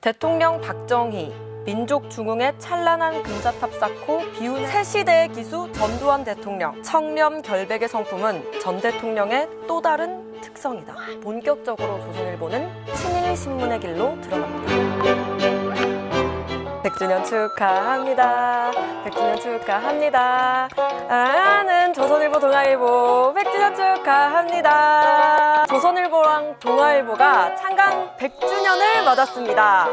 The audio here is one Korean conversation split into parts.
대통령 박정희 민족 중흥의 찬란한 금자탑 쌓고 비운 새 시대의 기수 전두환 대통령 청렴 결백의 성품은 전 대통령의 또 다른 특성이다. 본격적으로 조선일보는 친일 신문의 길로 들어갑니다. 100주년 축하합니다. 100주년 축하합니다. 사랑하는 조선일보 동아일보 100주년 축하합니다. 조선 일보랑 동아일보가 창간 100주년을 맞았습니다.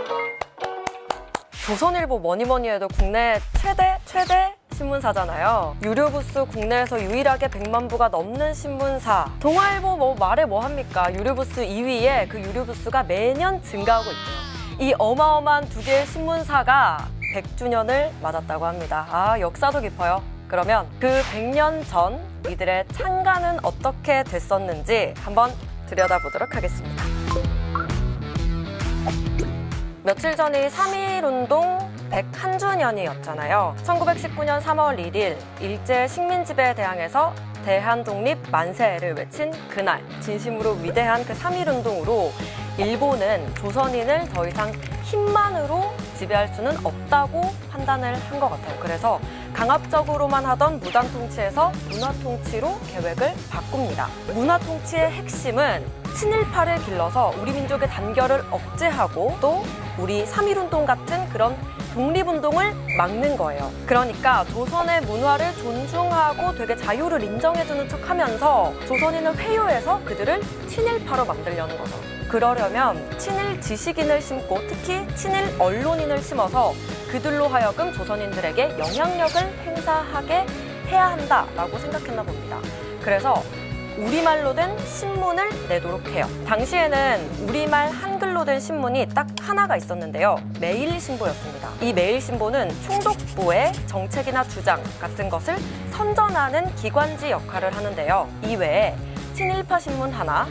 조선일보 뭐니 뭐니 해도 국내 최대 최대 신문사잖아요. 유료 부수 국내에서 유일하게 100만 부가 넘는 신문사. 동아일보 뭐 말해 뭐 합니까? 유료 부수 2위에 그 유료 부수가 매년 증가하고 있고요. 이 어마어마한 두 개의 신문사가 100주년을 맞았다고 합니다. 아, 역사도 깊어요. 그러면 그 100년 전 이들의 창간은 어떻게 됐었는지 한번 들여다보도록 하겠습니다. 며칠 전이 3.1운동 101주년이었잖아요. 1919년 3월 1일 일제 식민지배에 대항해서 대한독립 만세를 외친 그날 진심으로 위대한 그 3.1운동으로 일본은 조선인을 더 이상 힘만으로 지배할 수는 없다고 판단을 한 것 같아요. 그래서 강압적으로만 하던 무단 통치에서 문화 통치로 계획을 바꿉니다. 문화 통치의 핵심은 친일파를 길러서 우리 민족의 단결을 억제하고 또 우리 3.1운동 같은 그런 독립운동을 막는 거예요. 그러니까 조선의 문화를 존중하고 되게 자유를 인정해주는 척 하면서 조선인을 회유해서 그들을 친일파로 만들려는 거죠. 그러려면 친일 지식인을 심고 특히 친일 언론인을 심어서 그들로 하여금 조선인들에게 영향력을 행사하게 해야 한다라고 생각했나 봅니다. 그래서 우리말로 된 신문을 내도록 해요. 당시에는 우리말 한글로 된 신문이 딱 하나가 있었는데요. 매일신보였습니다. 이 매일신보는 총독부의 정책이나 주장 같은 것을 선전하는 기관지 역할을 하는데요. 이외에 친일파 신문 하나,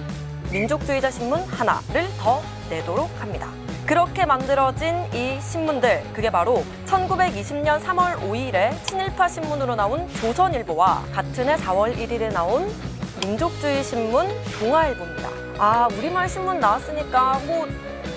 민족주의자 신문 하나를 더 내도록 합니다. 그렇게 만들어진 이 신문들, 그게 바로 1920년 3월 5일에 친일파 신문으로 나온 조선일보와 같은 해 4월 1일에 나온 민족주의 신문 동아일보입니다. 아, 우리말 신문 나왔으니까 뭐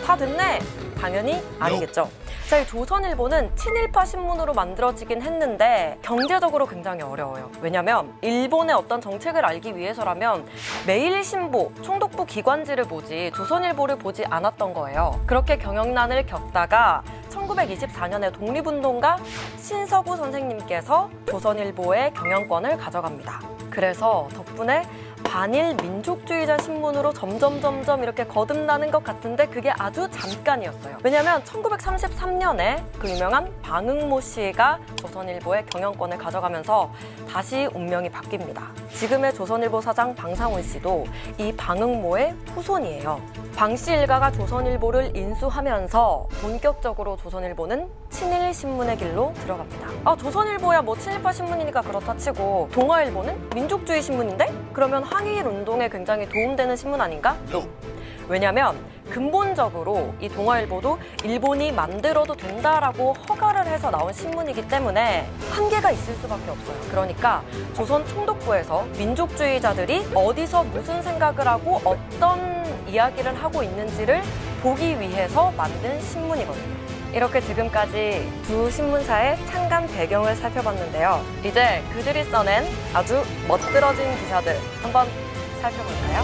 다 됐네. 당연히 아니겠죠. 자, 이 조선일보는 친일파 신문으로 만들어지긴 했는데 경제적으로 굉장히 어려워요. 왜냐면 일본의 어떤 정책을 알기 위해서라면 매일신보, 총독부 기관지를 보지 조선일보를 보지 않았던 거예요. 그렇게 경영난을 겪다가 1924년에 독립운동가 신서구 선생님께서 조선일보의 경영권을 가져갑니다. 그래서 덕분에 반일 민족주의자 신문으로 점점 점점 이렇게 거듭나는 것 같은데 그게 아주 잠깐이었어요. 왜냐하면 1933년에 그 유명한 방응모 씨가 조선일보의 경영권을 가져가면서 다시 운명이 바뀝니다. 지금의 조선일보 사장 방상훈 씨도 이 방응모의 후손이에요. 방 씨 일가가 조선일보를 인수하면서 본격적으로 조선일보는 친일 신문의 길로 들어갑니다. 아 조선일보야 뭐 친일파 신문이니까 그렇다 치고 동아일보는 민족주의 신문인데 그러면 항일 운동에 굉장히 도움되는 신문 아닌가? 왜냐면 근본적으로 이 동아일보도 일본이 만들어도 된다라고 허가를 해서 나온 신문이기 때문에 한계가 있을 수밖에 없어요. 그러니까 조선 총독부에서 민족주의자들이 어디서 무슨 생각을 하고 어떤 이야기를 하고 있는지를 보기 위해서 만든 신문이거든요. 이렇게 지금까지 두 신문사의 창간 배경을 살펴봤는데요. 이제 그들이 써낸 아주 멋들어진 기사들 한번 살펴볼까요?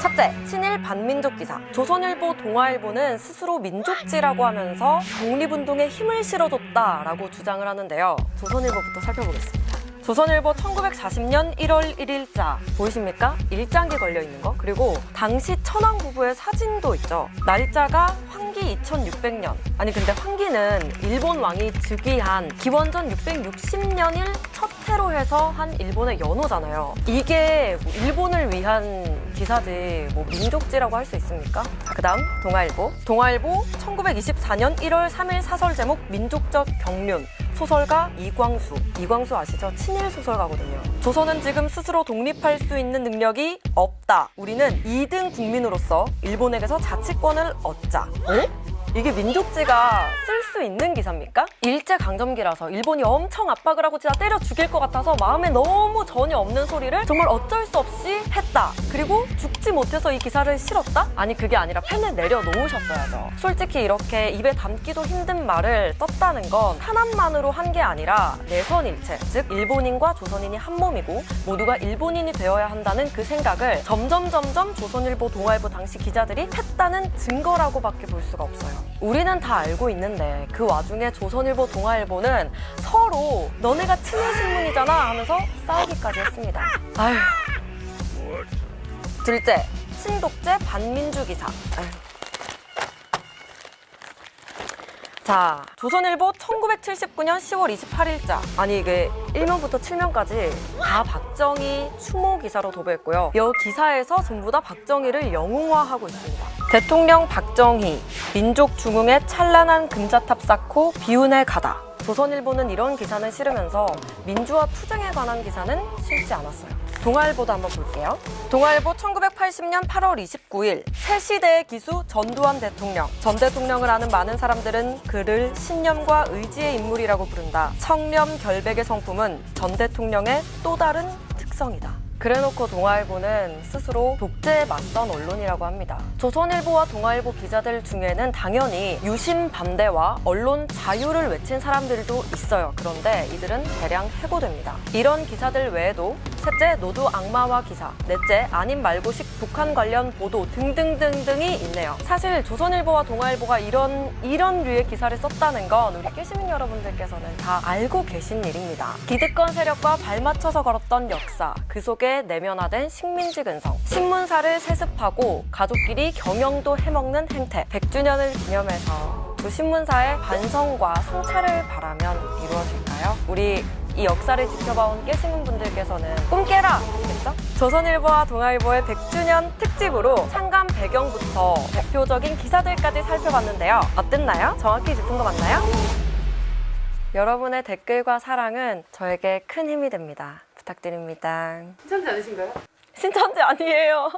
첫째, 친일 반민족 기사. 조선일보, 동아일보는 스스로 민족지라고 하면서 독립운동에 힘을 실어줬다라고 주장을 하는데요. 조선일보부터 살펴보겠습니다. 조선일보 1940년 1월 1일자 보이십니까? 일장기 걸려 있는 거 그리고 당시 천황 부부의 사진도 있죠. 날짜가 황기 2600년. 아니 근데 황기는 일본 왕이 즉위한 기원전 660년일 첫 해로 해서 한 일본의 연호잖아요. 이게 뭐 일본을 위한 기사지 뭐 민족지라고 할 수 있습니까? 자, 그다음 동아일보. 동아일보 1924년 1월 3일 사설 제목 민족적 경륜. 소설가 이광수. 이광수 아시죠? 친일 소설가거든요. 조선은 지금 스스로 독립할 수 있는 능력이 없다. 우리는 2등 국민으로서 일본에게서 자치권을 얻자. 어? 이게 민족지가 쓸수 있는 기사입니까? 일제 강점기라서 일본이 엄청 압박을 하고 진짜 때려 죽일 것 같아서 마음에 너무 전혀 없는 소리를 정말 어쩔 수 없이 했다. 그리고 죽지 못해서 이 기사를 실었다? 아니 그게 아니라 펜을 내려놓으셨어야죠. 솔직히 이렇게 입에 담기도 힘든 말을 썼다는 건 하나만으로 한 게 아니라 내선일체, 즉 일본인과 조선인이 한 몸이고 모두가 일본인이 되어야 한다는 그 생각을 점점 점점 조선일보, 동아일보 당시 기자들이 했다는 증거라고밖에 볼 수가 없어요. 우리는 다 알고 있는데 그 와중에 조선일보, 동아일보는 서로 너네가 친일 신문이잖아 하면서 싸우기까지 했습니다. 아휴. 둘째, 친독재 반민주 기사. 아휴. 자, 조선일보 1979년 10월 28일자. 아니, 이게 1면부터 7면까지 다 박정희 추모 기사로 도배했고요. 이 기사에서 전부 다 박정희를 영웅화하고 있습니다. 대통령 박정희, 민족 중흥의 찬란한 금자탑 쌓고 비운에 가다. 조선일보는 이런 기사는 실으면서 민주화 투쟁에 관한 기사는 실지 않았어요. 동아일보도 한번 볼게요. 동아일보 1980년 8월 29일 새 시대의 기수 전두환 대통령. 전 대통령을 아는 많은 사람들은 그를 신념과 의지의 인물이라고 부른다. 청렴 결백의 성품은 전 대통령의 또 다른 특성이다. 그래놓고 동아일보는 스스로 독재에 맞선 언론이라고 합니다. 조선일보와 동아일보 기자들 중에는 당연히 유신 반대와 언론 자유를 외친 사람들도 있어요. 그런데 이들은 대량 해고됩니다. 이런 기사들 외에도 셋째 노두 악마화 기사, 넷째 아닌 말고식 북한 관련 보도 등등등등이 있네요. 사실 조선일보와 동아일보가 이런 이런 류의 기사를 썼다는 건 우리 깨시민 여러분들께서는 다 알고 계신 일입니다. 기득권 세력과 발맞춰서 걸었던 역사, 그 속에 내면화된 식민지 근성, 신문사를 세습하고 가족끼리 경영도 해먹는 행태, 100주년을 기념해서 두 신문사의 반성과 성찰을 바라면 이루어질까요? 우리 이 역사를 지켜봐온 깨시민 분들께서는 꿈 깨라! 겠죠? 조선일보와 동아일보의 100주년 특집으로 창간 배경부터 대표적인 기사들까지 살펴봤는데요. 어땠나요? 정확히 짚은 거 맞나요? 여러분의 댓글과 사랑은 저에게 큰 힘이 됩니다. 부탁드립니다. 괜찮지 않으신가요? 신천지 아니에요.